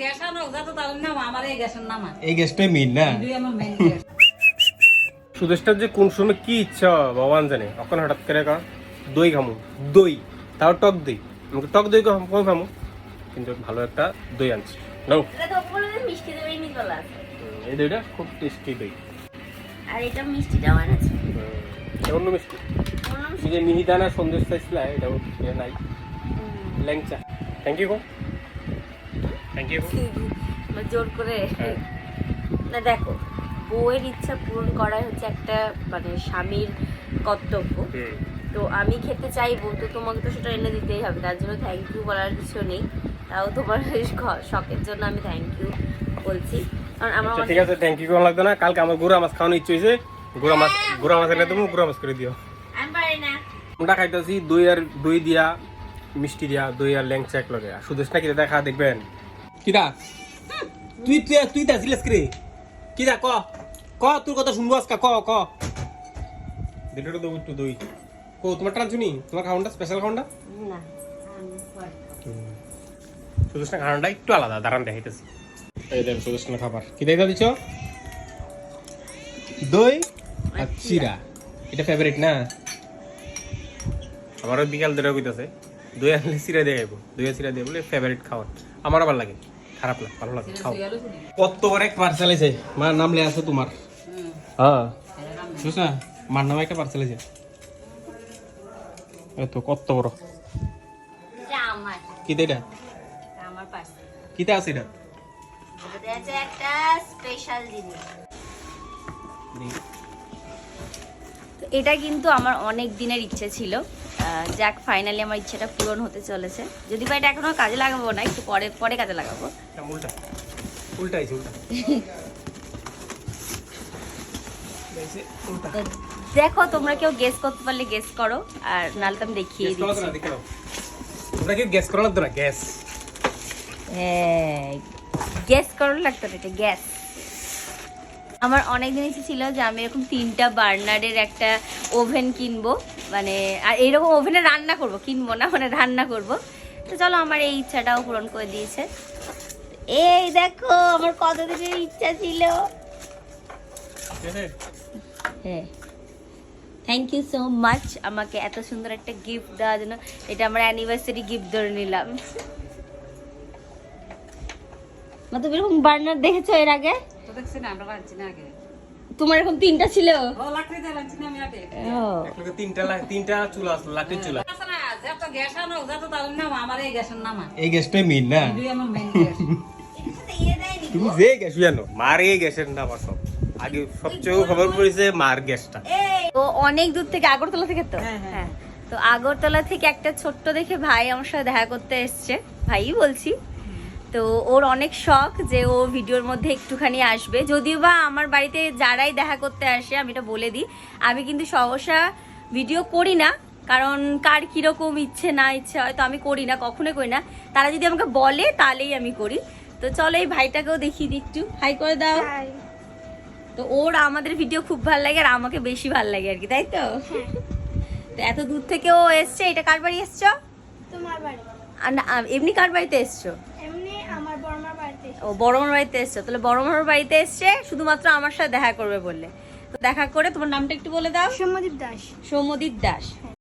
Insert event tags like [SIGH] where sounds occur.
Gas আনো তো তার নাম আমার এই গ্যাসের নাম এই গ্যাসটাই মেইন না? দুই আমার মেন গ্যাস। সুদেশটার যে কোন সময় কি ইচ্ছা ভগবান জানে। এখন হঠাৎ করে কা দই খামু। দই তাও টক দই। আমাকে টক দই কম খামু। কিন্তু ভালো একটা দই আনছি। নাও। এটা এই দইটা খুব টেস্টি দই। আর এটা মিষ্টিটাও এনেছে অন্য মিষ্টি। এই যে মিহিদানা সন্দেশ চাইছিল এটাও নাই। ল্যাংচা। থ্যাংক ইউ গো। থ্যাংক [LAUGHS] ইউ জোর করে। না দেখো বউয়ের ইচ্ছা পূরণ করাই হচ্ছে একটা মানে স্বামীর কর্তব্য। তো আমি খেতে চাইব তো তোমাকে তো সেটা এনে দিতেই হবে। তার জন্য থ্যাংক ইউ বলার কিছু নেই। তাও তোমার শখের জন্য আমি থ্যাংক ইউ বলছি। কারণ আমার আচ্ছা ঠিক আছে থ্যাংক ইউ লাগতো না? কালকে আমার গুড়া মাছ খাওয়ানো ইচ্ছে হয়েছে। গুড়া মাছ গুড়া মাছ এনে তুমি গুড়া মাছ করে দিও। আমরা খাইতেছি দই আর দই দিয়া মিষ্টি দিয়া দই আর ল্যাংচা এক লগে আর সুদেশ না কিটা দেখা দেখবেন? কিটা তুই তুই তুই দাসিলেস করে? কিটা ক? ক তোর কথা শুনব আজকে ক ক? দিলটা দেবো একটু দই। কো তোমার টানছুনি তোমার খাওয়ানটা স্পেশাল খাওয়ানটা? না। আমি পরে খাব। সুদেশ না খাওয়ানটা একটু আলাদা দাঁড়ান দেখাইতেছি। এই দেখ সুদেশ খাবার। কি দেখা দিছ দই আর চিরা। এটা ফেভারিট না? আমারও বিকাল ধরে কইতাছে দই আনলে চিরা দিয়ে দই আর চিরা দিয়ে বলে ফেভারিট খাবার আমারও ভালো লাগে। খারাপ না ভালো লাগে খাও। কত বড় এক পার্সেল আছে মার নাম লে আছে তোমার। হ্যাঁ। বুঝছ না? মার নামে একটা পার্সেল আছে এই তো কত বড়। এটা আমার। কি এটা? এটা আমার পাশে কিটা আছে এটা? এটা একটা স্পেশাল জিনিস। এটা কিন্তু আমার অনেক দিনের ইচ্ছে ছিল। যাক ফাইনালি আমার ইচ্ছাটা পূরণ হতে চলেছে। যদি বা এটা এখনও কাজে লাগাবো না একটু পরে পরে কাজে লাগাবো। দেখো তোমরা কেউ গেস করতে পারলে গেস করো আর নাহলে তো আমি দেখিয়ে দিচ্ছি। তোমরা কি গ্যাস করা লাগতো না গ্যাস গ্যাস করো লাগতো না এটা গ্যাস আমার অনেক দিন ইচ্ছে ছিল যে আমি এরকম তিনটা বার্নারের একটা ওভেন কিনবো। মানে আর এইরকম ওভেনে রান্না করব, কিনবো না মানে রান্না করব। তো চলো আমার এই ইচ্ছাটাও পূরণ করে দিয়েছে। এই দেখো, আমার কত দিনের ইচ্ছা ছিল। হ্যাঁ। থ্যাংক ইউ সো মাচ আমাকে এত সুন্দর একটা গিফট দেওয়ার জন্য। এটা আমার অ্যানিভার্সারি গিফট ধরে নিলাম। মানে এরকম বার্নার দেখেছ এর আগে? তো দেখছি না আমরা রাঁধছি না আগে। তোমার এরকম তিনটা ছিল? ও লাকড়ি দিয়ে রাঁধছি না আমি আগে। ও। তিনটা লা- তিনটা চুলা আসলো চুলা। এই গ্যাসটাই না? তুমি যে গ্যাস জানো মার এই গ্যাসের নাম সব। আগে সবচেয়ে খবর পড়েছে মার গ্যাসটা। তো অনেক দূর থেকে আগরতলা থেকে তো? হ্যাঁ, হ্যাঁ। হ্যাঁ। তো আগরতলা থেকে একটা ছোট্ট দেখে ভাই আমার সাথে দেখা করতে এসছে। ভাই বলছি। তো ওর অনেক শখ যে ও ভিডিওর মধ্যে একটুখানি আসবে। যদিও বা আমার বাড়িতে যারাই দেখা করতে আসে আমি এটা বলে দিই আমি কিন্তু সহসা ভিডিও করি না কারণ কার কীরকম ইচ্ছে না ইচ্ছে হয় তো আমি করি না কখনোই করি না। তারা যদি আমাকে বলে তাহলেই আমি করি। তো চলো এই ভাইটাকেও দেখিয়ে দিই একটু। হাই করে দাও। তো ওর আমাদের ভিডিও খুব ভালো লাগে আর আমাকে বেশি ভালো লাগে আর কি তাই তো? তো এত দূর থেকে ও এসছে এটা কার বাড়ি এসছো? তোমার বাড়ি। আর না, এমনি কার বাড়িতে এসছো? এমনি আমার বর্মার বাড়িতে ও বাড়িতে এসছো। তাহলে বড় মামার বাড়িতে এসছে শুধুমাত্র আমার সাথে দেখা করবে বললে। তো দেখা করে তোমার নামটা একটু বলে দাও। সৌম্যদীপ দাস। সৌম্যদীপ দাস।